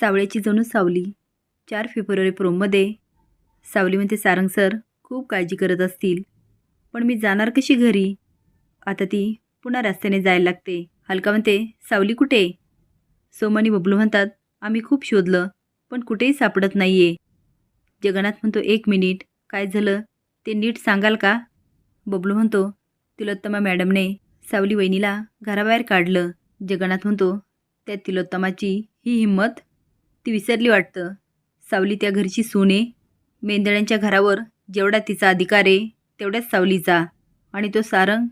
सावळ्याची जणू सावली. चार फेब्रुवारी प्रोममध्ये. सावली म्हणते सारंग सर खूप काळजी करत असतील पण मी जाणार कशी घरी? आता ती पुन्हा रस्त्याने जायला लागते. हलका म्हणते सावली कुठे? सोमानी बबलू म्हणतात आम्ही खूप शोधलं पण कुठेही सापडत नाही आहे जगन्नाथ म्हणतो एक मिनिट काय झालं? ते नीट सांगाल का? बबलू म्हणतो तिलोत्तमा मॅडमने सावली वहिनीला घराबाहेर काढलं. जगन्नाथ म्हणतो त्या तिलोत्तमाची ही हिंमत ती विसरली वाटतं. सावली त्या घरची सुने मेंदळ्यांच्या घरावर जेवढा तिचा अधिकार आहे तेवढ्याच सावलीचा. आणि तो सारंग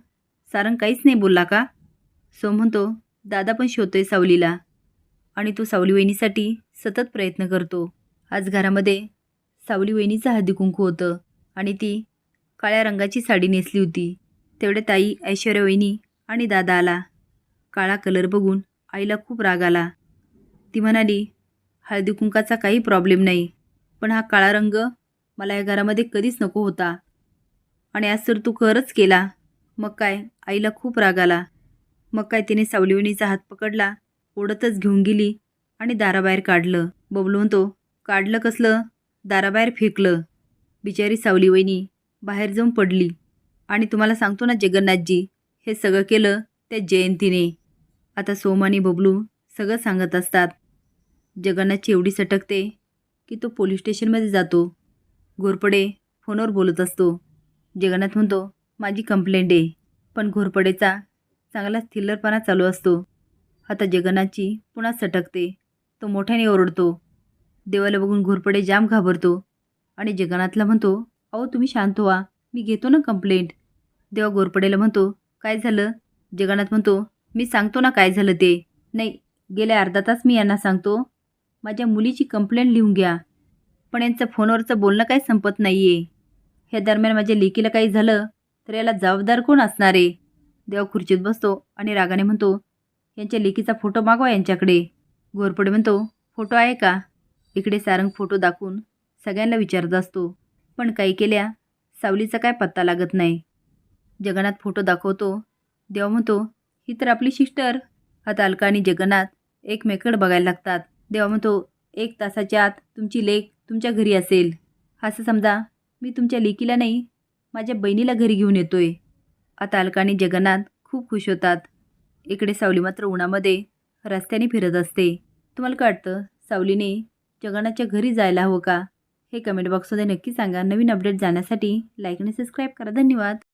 सारंग काहीच नाही बोलला का? सो म्हणतो दादा पण शोधतोय सावलीला. आणि तो सावली वहिनीसाठी सतत प्रयत्न करतो. आज घरामध्ये सावली वहिनीचं हळदी कुंकू होतं आणि ती काळ्या रंगाची साडी नेसली होती. तेवढ्या ताई ऐश्वर्या वहिनी आणि दादा आला. काळा कलर बघून आईला खूप राग आला. ती म्हणाली हळदी कुंकाचा काही प्रॉब्लेम नाही. पण हा काळा रंग मला या घरामध्ये कधीच नको होता. आणि आज तर तू खरंच केला. मग काय? आईला खूप राग आला. मग काय तिने सावलीवणीचा हात पकडला ओढतच घेऊन गेली आणि दाराबाहेर काढलं. बबलू म्हणतो काढलं कसलं? दाराबाहेर फेकलं. बिचारी सावली वहिनी बाहेर जाऊन पडली. आणि तुम्हाला सांगतो ना जगन्नाथजी हे सगळं केलं त्या जयंतीने. आता सोम आणि बबलू सगळं सांगत असतात. जगन्नाथची एवढी सटकते की तो पोलीस स्टेशनमध्ये जातो. घोरपडे फोनवर बोलत असतो. जगन्नाथ म्हणतो माझी कंप्लेंट आहे. पण घोरपडेचा चांगला थिल्लरपणा चालू असतो. आता जगन्नाथची पुन्हा सटकते. तो मोठ्याने ओरडतो. देवाला बघून घोरपडे जाम घाबरतो. आणि जगन्नाथला म्हणतो अहो तुम्ही शांत व्हा. मी घेतो ना कंप्लेंट देवा घोरपडेला म्हणतो काय झालं? जगन्नाथ म्हणतो मी सांगतो ना काय झालं ते. नाही गेल्या अर्धा तास मी यांना सांगतो. माझ्या मुलीची कंप्लेंट लिहून घ्या. पण यांचं फोनवरचं बोलणं काही संपत नाही आहे ह्या दरम्यान माझ्या लेकीला काही झालं तर याला जबाबदार कोण असणार आहे? देवा खुर्चीत बसतो आणि रागाने म्हणतो यांच्या लेकीचा फोटो मागवा यांच्याकडे. घोरपडे म्हणतो फोटो आहे का? इकडे सारंग फोटो दाखवून सगळ्यांना विचारत असतो. पण काही केल्या सावलीचा काय पत्ता लागत नाही. जगन्नाथ फोटो दाखवतो. देवा म्हणतो ही तर आपली सिस्टर आता अलका आणि जगन्नाथ एकमेकड बघायला लागतात. देवा म्हणतो एक तासाच्या आत तुमची लेख तुमच्या घरी असेल. असं समजा मी तुमच्या लेकीला नाही माझ्या बहिणीला घरी घेऊन येतोय. आता अलका आणि जगन्नाथ खूप खुश होतात. इकडे सावली मात्र उन्हामध्ये रस्त्याने फिरत असते. तुम्हाला काय सावलीने जगन्नाथच्या घरी जायला हवं का? हे कमेंट बॉक्समध्ये नक्की सांगा. नवीन अपडेट जाण्यासाठी लाईक आणि सबस्क्राईब करा. धन्यवाद.